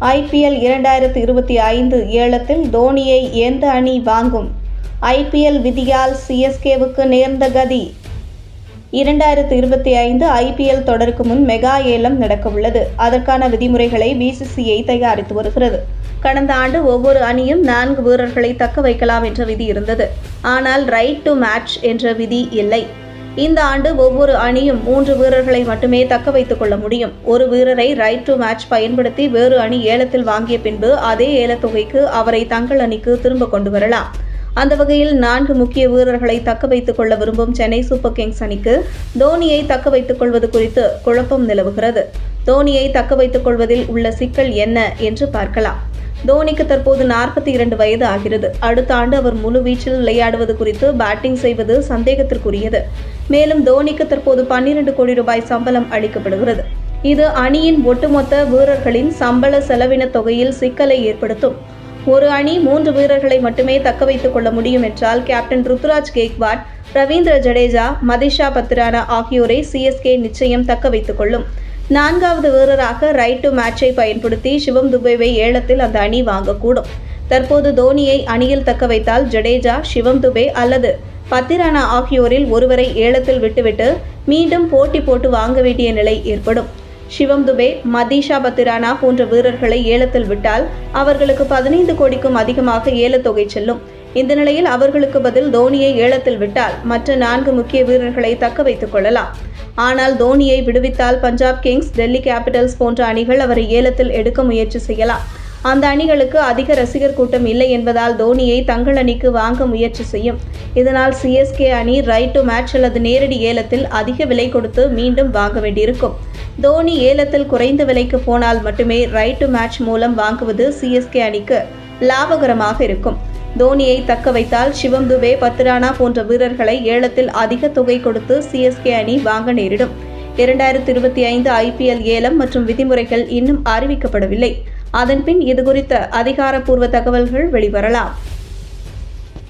IPL இரண்டாயிரத்து இருபத்தி ஐந்து ஏலத்தில் தோனியை எந்த அணி வாங்கும்? ஐபிஎல் விதியால் சிஎஸ்கேவுக்கு நேர்ந்த கதி. இரண்டாயிரத்து இருபத்தி ஐந்து ஐபிஎல் தொடருக்கு முன் மெகா ஏலம் நடக்கவுள்ளது. அதற்கான விதிமுறைகளை பிசிசிஐ தயாரித்து வருகிறது. கடந்த ஆண்டு ஒவ்வொரு அணியும் நான்கு வீரர்களை தக்க வைக்கலாம் என்ற விதி இருந்தது. ஆனால் ரைட் டு மேட்ச் என்ற விதி இல்லை. இந்த ஆண்டு ஒவ்வொரு அணியும் மூன்று வீரர்களை மட்டுமே தக்க வைத்துக் கொள்ள முடியும். ஒரு வீரரை ரைட் டு மேட்ச் பயன்படுத்தி வேறு அணி ஏலத்தில் வாங்கிய பின்பு அதே ஏலத்தொகைக்கு அவரை தங்கள் அணிக்கு திரும்ப கொண்டு வரலாம். அந்த வகையில் நான்கு முக்கிய வீரர்களை தக்க வைத்துக் கொள்ள விரும்பும் சென்னை சூப்பர் கிங்ஸ் அணிக்கு தோனியை தக்க வைத்துக் கொள்வது குறித்து குழப்பம் நிலவுகிறது. தோனியை தக்க வைத்துக் கொள்வதில் உள்ள சிக்கல் என்ன என்று பார்க்கலாம். தோனிக்கு தற்போது நாற்பத்தி இரண்டு வயது ஆகிறது. அடுத்த ஆண்டு அவர் முழு வீச்சில் விளையாடுவது குறித்து பேட்டிங் செய்வது சந்தேகத்திற்குரியது. மேலும் தோனிக்கு தற்போது பன்னிரண்டு கோடி ரூபாய் சம்பளம் அளிக்கப்படுகிறது. இது அணியின் ஒட்டுமொத்த வீரர்களின் சம்பள செலவின தொகையில் சிக்கலை ஏற்படுத்தும். ஒரு அணி மூன்று வீரர்களை மட்டுமே தக்க வைத்துக் கொள்ள முடியும் என்றால் கேப்டன் ருத்துராஜ் கேக்வாட் ரவீந்திர ஜடேஜா மதிஷா பத்ரானா ஆகியோரை சிஎஸ்கே நிச்சயம் தக்க வைத்துக் கொள்ளும். நான்காவது வீரராக ரைட் டு மேட்சை பயன்படுத்தி சிவம் துபேவை ஏலத்தில் அந்த அணி வாங்கக்கூடும். தற்போது தோனியை அணியில் தக்க வைத்தால் ஜடேஜா சிவம் துபே அல்லது பத்திரானா ஆகியோரில் ஒருவரை ஏலத்தில் விட்டுவிட்டு மீண்டும் போட்டி போட்டு வாங்க வேண்டிய நிலை ஏற்படும். சிவம் துபே மதீஷா பத்திரானா போன்ற வீரர்களை ஏலத்தில் விட்டால் அவர்களுக்கு பதினைந்து கோடிக்கும் அதிகமாக ஏலத்தொகை செல்லும். இந்த நிலையில் அவர்களுக்கு பதில் தோனியை ஏலத்தில் விட்டால் மற்ற நான்கு முக்கிய வீரர்களை தக்க வைத்துக் கொள்ளலாம். ஆனால் தோனியை விடுவித்தால் பஞ்சாப் கிங்ஸ் டெல்லி கேபிட்டல்ஸ் போன்ற அணிகள் அவரை ஏலத்தில் எடுக்க முயற்சி செய்யலாம். அந்த அணிகளுக்கு அதிக ரசிகர் கூட்டம் இல்லை என்பதால் தோனியை தங்கள் அணிக்கு வாங்க முயற்சி செய்யும். இதனால் சிஎஸ்கே அணி ரைட் டு மேட்ச் அல்லது நேரடி ஏலத்தில் அதிக விலை கொடுத்து மீண்டும் வாங்க வேண்டியிருக்கும். தோனி ஏலத்தில் குறைந்த விலைக்கு போனால் மட்டுமே ரைட் டு மேட்ச் மூலம் வாங்குவது சிஎஸ்கே அணிக்கு லாபகரமாக இருக்கும். தோனியை தக்க வைத்தால் சிவம் துபே பத்ரானா போன்ற வீரர்களை ஏலத்தில் அதிக தொகை கொடுத்து சிஎஸ்கே அணி வாங்க நேரிடும். இரண்டாயிரத்தி இருபத்தி ஐந்து ஐபிஎல் ஏலம் மற்றும் விதிமுறைகள் இன்னும் அறிவிக்கப்படவில்லை. அதன்பின் இதுகுறித்த அதிகாரப்பூர்வ தகவல்கள் வெளிவரலாம்.